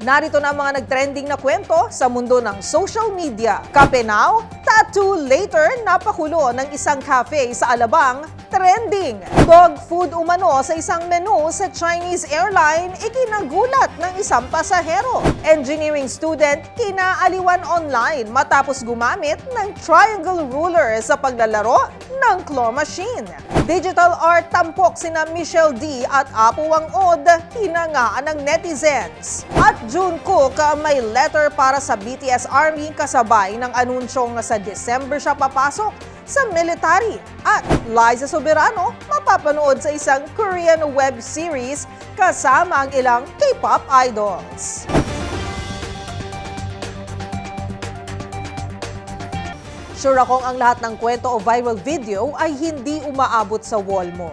Narito na ang mga nagtrending na kwento sa mundo ng social media. Kape now, tattoo later, napakulo ng isang cafe sa Alabang, trending. Dog food umano sa isang menu sa Chinese airline, ikinagulat ng isang pasahero. Engineering student, kinaaliwan online matapos gumamit ng triangle ruler sa paglalaro ng claw machine. Digital art tampok sina Michelle D at Apo Wang Od, hinangaan ng netizens. At Jungkook may letter para sa BTS Army kasabay ng anunsyong sa December siya papasok sa military. At Liza Soberano mapapanood sa isang Korean web series kasama ang ilang K-pop idols. Sure akong ang lahat ng kwento o viral video ay hindi umaabot sa wall mo.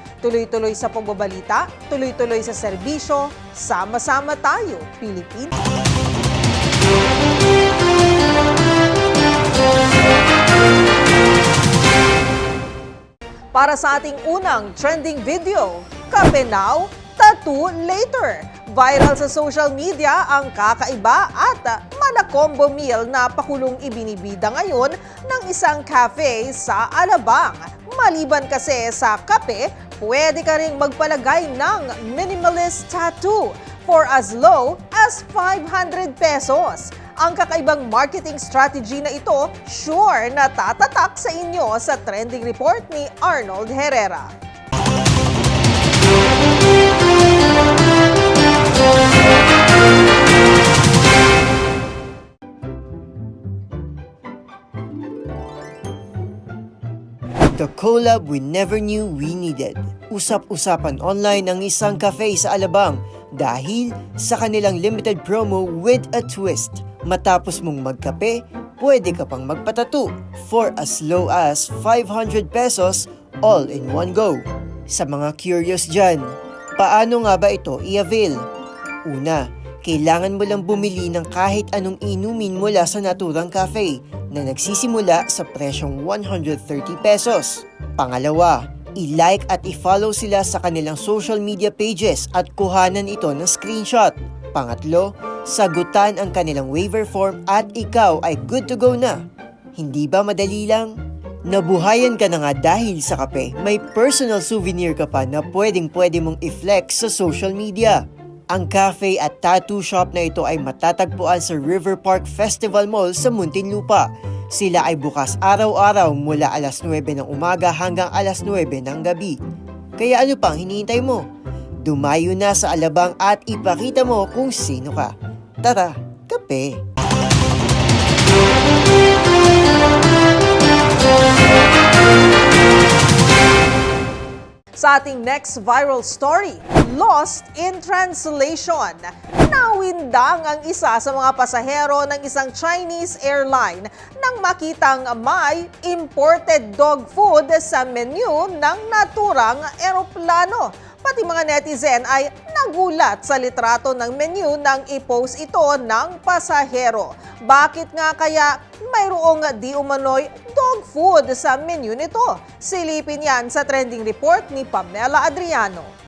Tuloy-tuloy sa pagbabalita, tuloy-tuloy sa serbisyo, sama-sama tayo, Pilipinas. Para sa ating unang trending video, Kape Now, Tattoo Later. Viral sa social media ang kakaiba at mana-combo meal na pakulong ibinibida ngayon ng isang cafe sa Alabang. Maliban kasi sa kape, pwede ka ring magpalagay ng minimalist tattoo for as low as 500 pesos. Ang kakaibang marketing strategy na ito, sure na tatatak sa inyo sa trending report ni Arnold Herrera. The collab we never knew we needed. Usap-usapan online ng isang cafe sa Alabang dahil sa kanilang limited promo with a twist. Matapos mong magkape, pwede ka pang magpatato for as low as 500 pesos all in one go. Sa mga curious dyan, paano nga ba ito i-avail? Una, kailangan mo lang bumili ng kahit anong inumin mula sa naturang cafe na nagsisimula sa presyong 130 pesos. Pangalawa, i-like at i-follow sila sa kanilang social media pages at kuhanan ito ng screenshot. Pangatlo, sagutan ang kanilang waiver form at ikaw ay good to go na. Hindi ba madali lang? Nabuhayan ka na nga dahil sa kape, may personal souvenir ka pa na pwedeng pwede mong i-flex sa social media. Ang cafe at tattoo shop na ito ay matatagpuan sa River Park Festival Mall sa Muntinlupa. Sila ay bukas araw-araw mula alas 9 ng umaga hanggang alas 9 ng gabi. Kaya ano pang hinihintay mo? Dumayo na sa Alabang at ipakita mo kung sino ka. Tara, kape! Sa ating next viral story, Lost in Translation. Nawindang ang isa sa mga pasahero ng isang Chinese airline nang makitang may imported dog food sa menu ng naturang eroplano. Pati mga netizen ay nagulat sa litrato ng menu nang i-post ito ng pasahero. Bakit nga kaya mayroong di umano'y dog food sa menu nito? Silipin yan sa trending report ni Pamela Adriano.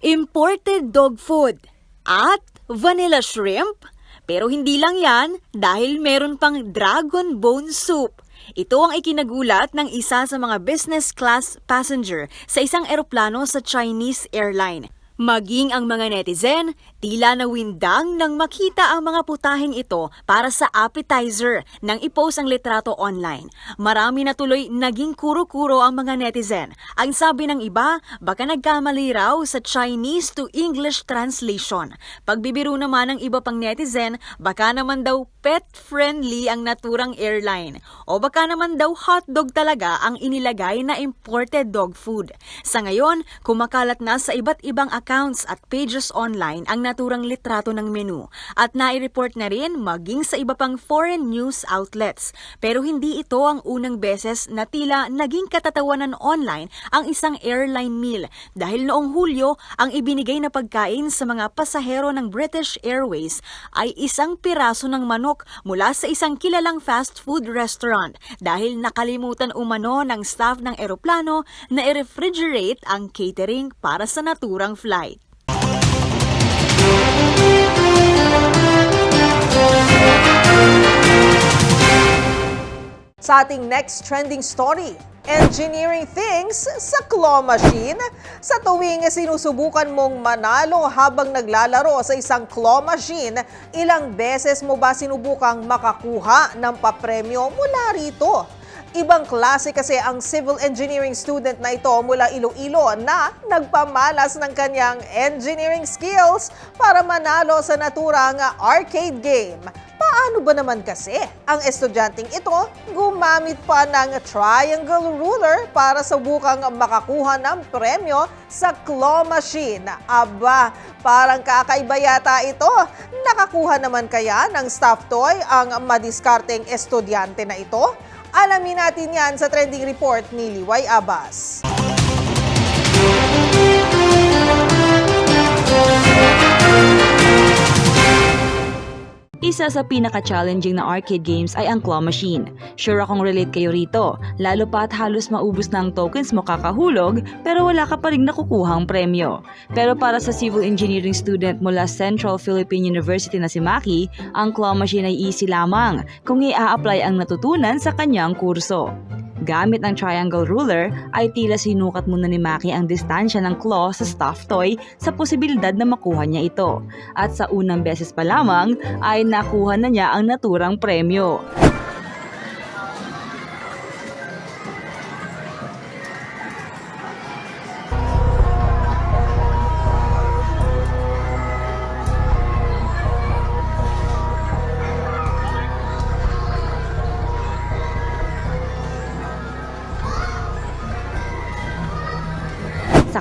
imported dog food at vanilla shrimp. Pero hindi lang yan dahil meron pang dragon bone soup. Ito ang ikinagulat ng isa sa mga business class passenger sa isang eroplano sa Chinese airline. Maging ang mga netizen, tila nawindang nang makita ang mga putahing ito para sa appetizer nang ipost ang litrato online. Marami na tuloy naging kuro-kuro ang mga netizen. Ang sabi ng iba, baka nagkamali raw sa Chinese to English translation. Pagbibiro naman ng iba pang netizen, baka naman daw pet-friendly ang naturang airline. O baka naman daw hotdog talaga ang inilagay na imported dog food. Sa ngayon, kumakalat na sa iba't ibang account accounts at pages online ang naturang litrato ng menu at nai-report na rin maging sa iba pang foreign news outlets. Pero hindi ito ang unang beses na tila naging katatawanan online ang isang airline meal dahil noong Hulyo ang ibinigay na pagkain sa mga pasahero ng British Airways ay isang piraso ng manok mula sa isang kilalang fast food restaurant dahil nakalimutan umano ng staff ng eroplano na i-refrigerate ang catering para sa naturang flight. Sa ating next trending story, engineering things sa claw machine. Sa tuwing sinusubukan mong manalo habang naglalaro sa isang claw machine, ilang beses mo ba sinubukang makakuha ng papremyo mula rito? Ibang klase kasi ang civil engineering student na ito mula Iloilo na nagpamalas ng kanyang engineering skills para manalo sa naturang arcade game. Paano ba naman kasi ang estudyanteng ito gumamit pa ng triangle ruler para subukang makakuha ng premyo sa claw machine? Aba, parang kakaiba yata ito. Nakakuha naman kaya ng staff toy ang madiskarteng estudyante na ito? Alamin natin yan sa trending report ni Liway Abbas. Isa sa pinaka-challenging na arcade games ay ang claw machine. Sure akong relate kayo rito, lalo pa at halos maubos ang tokens mo kakahulog pero wala ka pa rin nakukuhang premyo. Pero para sa civil engineering student mula Central Philippine University na si Maki, ang claw machine ay easy lamang kung i-apply ang natutunan sa kanyang kurso. Gamit ang triangle ruler ay tila sinukat muna ni Maki ang distansya ng claw sa stuffed toy sa posibilidad na makuha niya ito. At sa unang beses pa lamang ay nakuha na niya ang naturang premyo.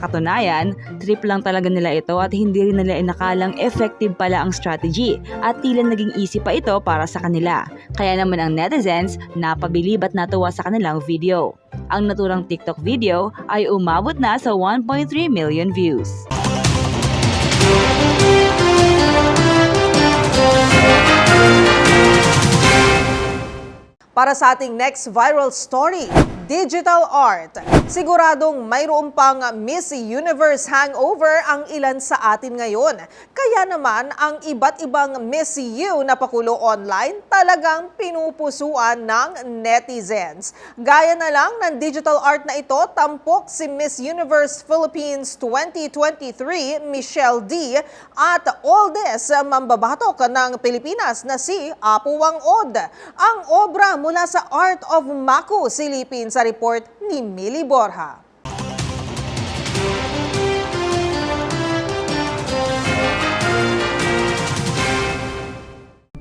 Katunayan, trip lang talaga nila ito at hindi rin nila inakalang effective pala ang strategy at tila naging easy pa ito para sa kanila. Kaya naman ang netizens napabilib at natuwa sa kanilang video. Ang naturang TikTok video ay umabot na sa 1.3 million views. Para sa ating next viral story, digital art. Siguradong mayroon pang Miss Universe hangover ang ilan sa atin ngayon. Kaya naman ang iba't ibang Miss U na pakulo online talagang pinupusuan ng netizens. Gaya na lang ng digital art na ito, tampok si Miss Universe Philippines 2023 Michelle D at oldest mambabatok ng Pilipinas na si Apo Wang Od. Ang obra mula sa Art of Maku silipin sa report ni Millie Borja.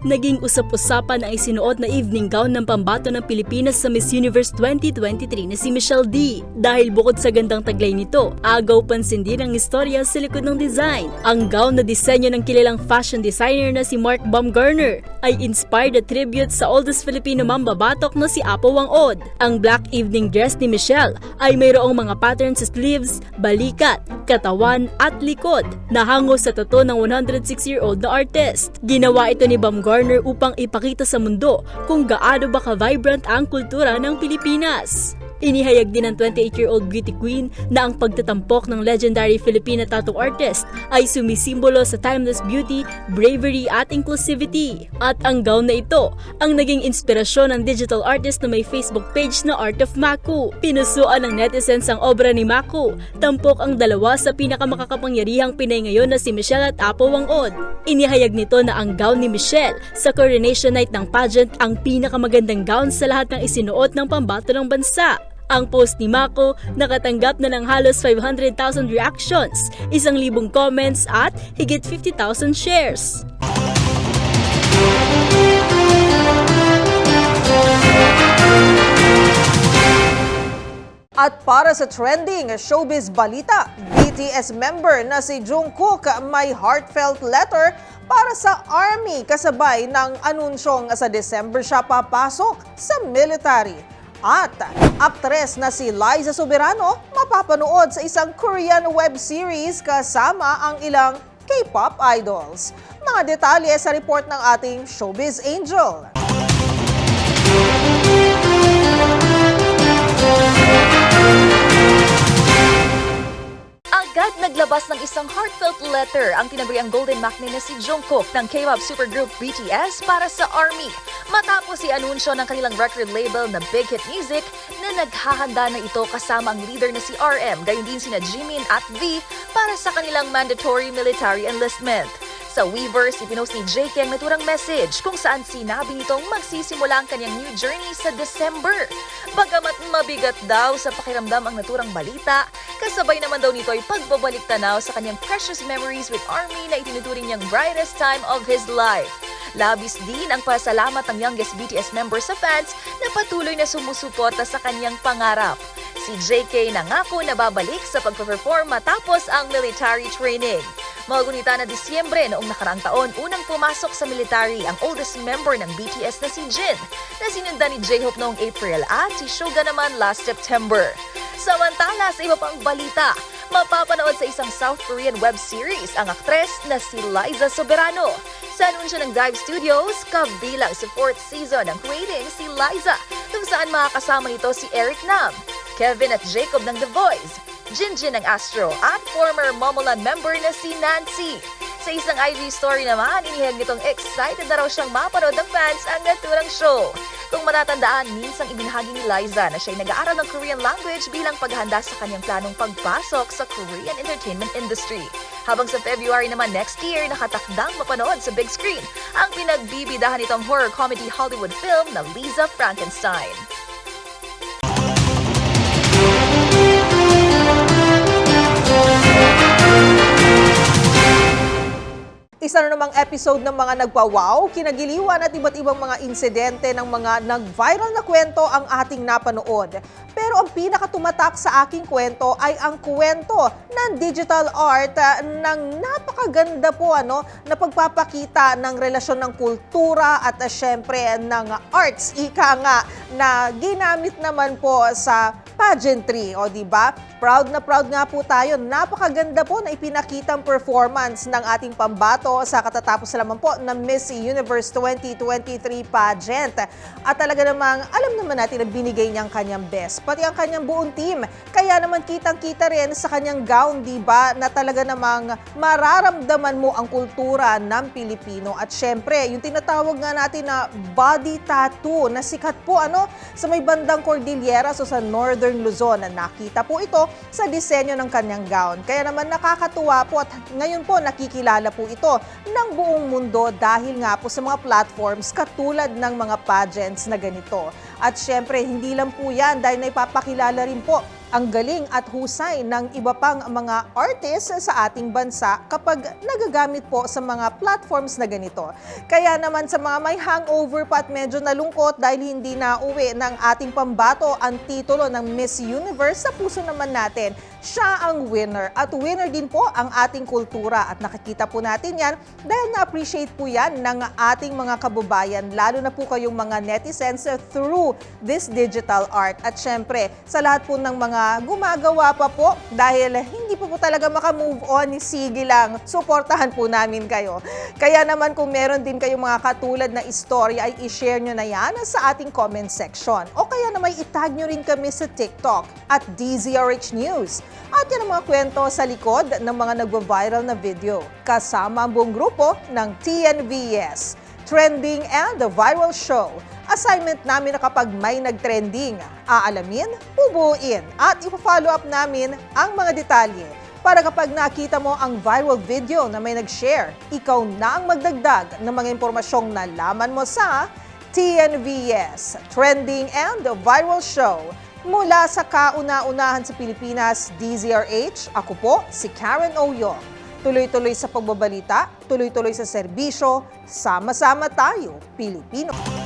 Naging usap-usapan ang isinuot na evening gown ng pambato ng Pilipinas sa Miss Universe 2023 na si Michelle D. Dahil bukod sa gandang taglay nito, agaw pansin din ang istorya sa likod ng design. Ang gown na disenyo ng kilalang fashion designer na si Mark Baumgartner ay inspired at tribute sa oldest Filipino mambabatok na si Apo Wang Od. Ang black evening dress ni Michelle ay mayroong mga patterns sa sleeves, balikat, katawan at likod na hango sa tato ng 106-year-old na artist. Ginawa ito ni Baumgartner upang ipakita sa mundo kung gaano ba ka-vibrant ang kultura ng Pilipinas. Inihayag din ng 28-year-old beauty queen na ang pagtatampok ng legendary Filipina tattoo artist ay sumisimbolo sa timeless beauty, bravery at inclusivity. At ang gown na ito ang naging inspirasyon ng digital artist na may Facebook page na Art of Maku. Pinusuan ng netizens ang obra ni Maku. Tampok ang dalawa sa pinakamakakapangyarihang Pinay ngayon na si Michelle at Apo Wang Od. Inihayag nito na ang gown ni Michelle sa coronation night ng pageant ang pinakamagandang gown sa lahat ng isinuot ng pambato ng bansa. Ang post ni Mako nakatanggap na ng halos 500,000 reactions, isang libong comments at higit 50,000 shares. At para sa trending showbiz balita, BTS member na si Jungkook may heartfelt letter para sa Army kasabay ng anunsyong sa December siya papasok sa military. At aktres na si Liza Soberano mapapanood sa isang Korean web series kasama ang ilang K-pop idols. Mga detalye sa report ng ating Showbiz Angel. Agad naglabas ng isang heartfelt letter ang tinaguriang Golden Maknae na si Jungkook ng K-pop supergroup BTS para sa ARMY matapos i-anunsyo ng kanilang record label na Big Hit Music na naghahanda na ito kasama ang leader na si RM gayon din sina Jimin at V para sa kanilang mandatory military enlistment. Sa Weverse, ipinost ni JK ang naturang message kung saan sinabi nitong magsisimula ang kanyang new journey sa December. Bagamat mabigat daw sa pakiramdam ang naturang balita, kasabay naman daw nito ay pagbabalik tanaw sa kanyang precious memories with Army na itinuturing niyang brightest time of his life. Labis din ang pasalamat ng youngest BTS member sa fans na patuloy na sumusuporta sa kanyang pangarap. Si JK nangako na babalik sa pagpe-perform matapos ang military training. Magunita na Disyembre noong nakaraang taon, unang pumasok sa military ang oldest member ng BTS na si Jin, na sinundan ni J-Hope noong April at si Suga naman last September. Samantala sa iba pang balita, mapapanood sa isang South Korean web series ang aktres na si Liza Soberano. Sa anunsyo ng Dive Studios, kabilang sa fourth season ng Creating si Liza, kung saan makakasama nito si Eric Nam, Kevin at Jacob ng The Voice, Jinjin ng Astro at former Momoland member na si Nancy. Sa isang IG story naman, inihag nitong excited na raw siyang mapanood ng fans ang naturang show. Kung matatandaan, minsang ibinahagi ni Liza na siya'y nag-aaral ng Korean language bilang paghanda sa kanyang planong pagpasok sa Korean entertainment industry. Habang sa February naman next year, nakatakdang mapanood sa big screen ang pinagbibidahan nitong horror comedy Hollywood film na Lisa Frankenstein. Isa na namang episode ng mga nagpa-wow, kinagiliwan at iba't ibang mga insidente ng mga nag-viral na kwento ang ating napanood. Pero ang pinakatumatak sa aking kwento ay ang kwento ng digital art ah, ng napakaganda po ano, na pagpapakita ng relasyon ng kultura at uh, syempre ng arts, ika nga, na ginamit naman po sa pageantry, o di ba? Proud na proud nga po tayo. Napakaganda po na ipinakitang performance ng ating pambato sa katatapos lamang po ng Miss Universe 2023 pageant. At talaga namang alam naman natin na binigay niyang kanyang best, pati ang kanyang buong team. Kaya naman kitang-kita rin sa kanyang gown, di ba, na talaga namang mararamdaman mo ang kultura ng Pilipino. At syempre, yung tinatawag nga natin na body tattoo na sikat po ano sa may bandang Cordillera so sa Northern Luzon. Nakita po ito sa disenyo ng kanyang gown. Kaya naman nakakatuwa po at ngayon po nakikilala po ito ng buong mundo dahil nga po sa mga platforms katulad ng mga pageants na ganito. At syempre, hindi lang po yan dahil naipapakilala rin po ang galing at husay ng iba pang mga artists sa ating bansa kapag nagagamit po sa mga platforms na ganito. Kaya naman sa mga may hangover pa at medyo nalungkot dahil hindi na uwi ng ating pambato ang titulo ng Miss Universe sa puso naman natin, siya ang winner. At winner din po ang ating kultura at nakikita po natin yan dahil na-appreciate po yan ng ating mga kababayan, lalo na po kayong mga netizens through this digital art. At syempre, sa lahat po ng mga gumagawa pa po dahil hindi po po talaga makamove on, sige lang, suportahan po namin kayo. Kaya naman kung meron din kayong mga katulad na istorya ay i-share nyo na yan sa ating comment section. O kaya naman itag nyo rin kami sa TikTok at DZRH News. At yan ang mga kwento sa likod ng mga nagwa-viral na video. Kasama ang buong grupo ng TNVS, Trending and the Viral Show. Assignment namin na kapag may nag-trending, aalamin, bubuin at ipa-follow up namin ang mga detalye para kapag nakita mo ang viral video na may nag-share, ikaw na ang magdagdag ng mga impormasyong nalaman mo sa TNVS, Trending and the Viral Show. Mula sa kauna-unahan sa Pilipinas, DZRH, ako po si Karen Oyong. Tuloy-tuloy sa pagbabalita, tuloy-tuloy sa serbisyo, sama-sama tayo, Pilipino.